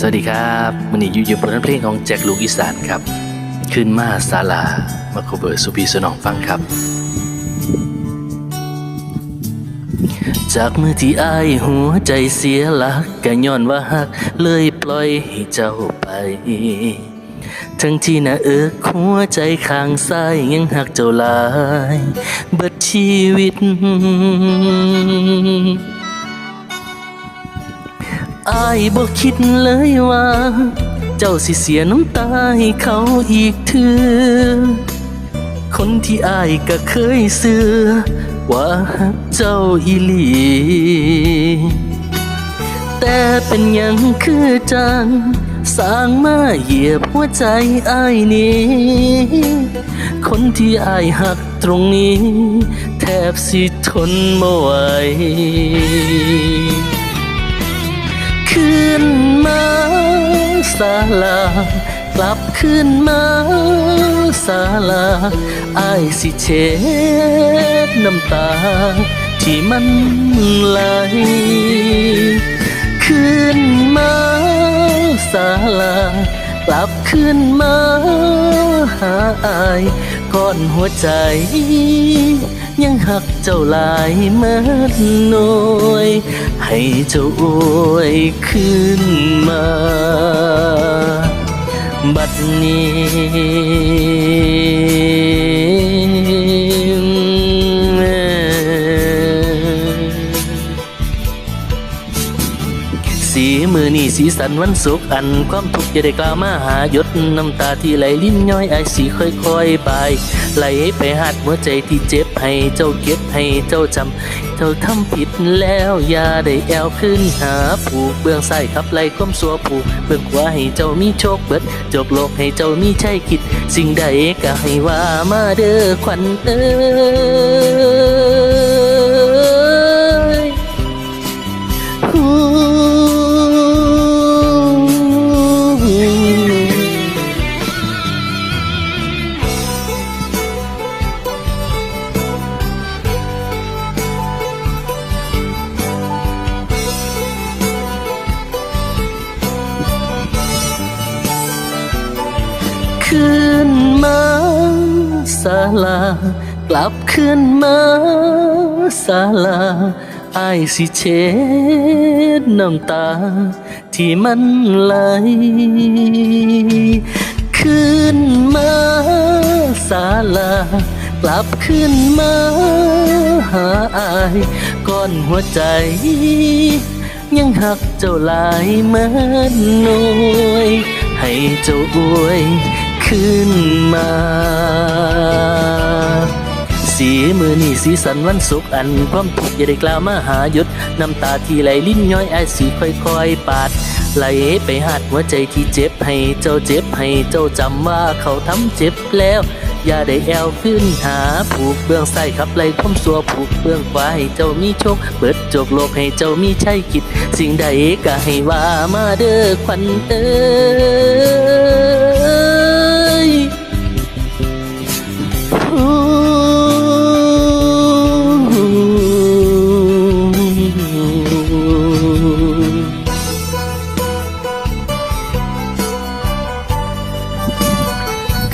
สวัสดีครับมันนี้อยู่อยู่บนเพลงของแจ็คลูกอีสานครับ ขึ้นมาศาลา มาโคเบอร์สุพีสนองฟังครับ จากมือที่อายหัวใจเสียหลักก็ย้อนว่าหัก เลยปล่อยให้เจ้าไปทั้งที่หน้าเอิกหัวใจข้างซ้ายยังหักเจ้าลาย เบิดชีวิต อายบ่คิดเลยว่า เจ้าสิเสียน้ำตาให้เขาอีกเถือคนที่อายก็เคยเสือว่าหักเจ้าอีหลี แต่เป็นยังคือจังสร้างมาเหยียบหัวใจอายนี้ คนที่อายหักตรงนี้ แทบสิทนไม่ไหว ขึ้นมาศาลากลับขึ้นมาศาลาอายสิเช็ดน้ำตา ที่มันไหลขึ้นมาศาลา กลับขึ้นมาหาอายก่อนหัวใจ ยังหักเจ้าลายเมื่อน้อยให้เจ้าอวยขึ้นมา บัดนี้ สีมือนี่สีสันวันสุขอันความทุกข์จะได้กล่าวมาหาหยดน้ำตาที่ไหลลิ้นย้อยไอสีค่อยๆไปไหลไปหัดหัวใจที่เจ็บให้เจ้าเก็บให้เจ้าจำเจ้าทำผิดแล้วอย่าได้แอวขึ้นหาผูกเบื้องซ้ายขับไหลความสัวผูกเบื้องขวาให้เจ้ามีโชคเบิดจบโลกให้เจ้ามีใชัยคิด สิ่งใดก็ให้ว่ามาเด้อขวัญเอ้ ขึ้นมาศาลากลับขึ้นมาศาลาอายสิเช็ดน้ำตา ที่มันไหลขึ้นมาศาลากลับขึ้นมาหาอายก่อนหัวใจ ยังหักเจ้าหลายเมือนหน่วยให้เจ้าอวย ขึ้นมา สีมือนี่สีสันวันสุขอันความทุกข์อย่าได้กล่าวมาหาหยุดน้ำตาที่ไหลลิ้นย้อยไอสีค่อยๆ ปาดไหลไปหัดหัวใจที่เจ็บให้เจ้าเจ็บให้เจ้าจำว่าเขาทำเจ็บแล้ว อย่าได้แอวขึ้นหาผูกเบื้องซ้ายขับไหลความสัวผูกเบื้องขวาให้เจ้ามีโชค เปิดจกโลกให้เจ้ามีใชัยคิด สิ่งใดก็ให้ว่ามาเด้อควันเอ้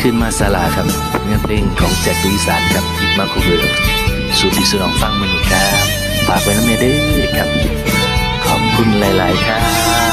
ขึ้นมาศาลาครับเนื้อเพลงของแจ็คลีสานครับอีกมาคูเบอร์สูตรที่สุดองฟังมันครับฝากไว้น้ำเนเด้อครับ ขอบคุณหลาย ๆ ครับ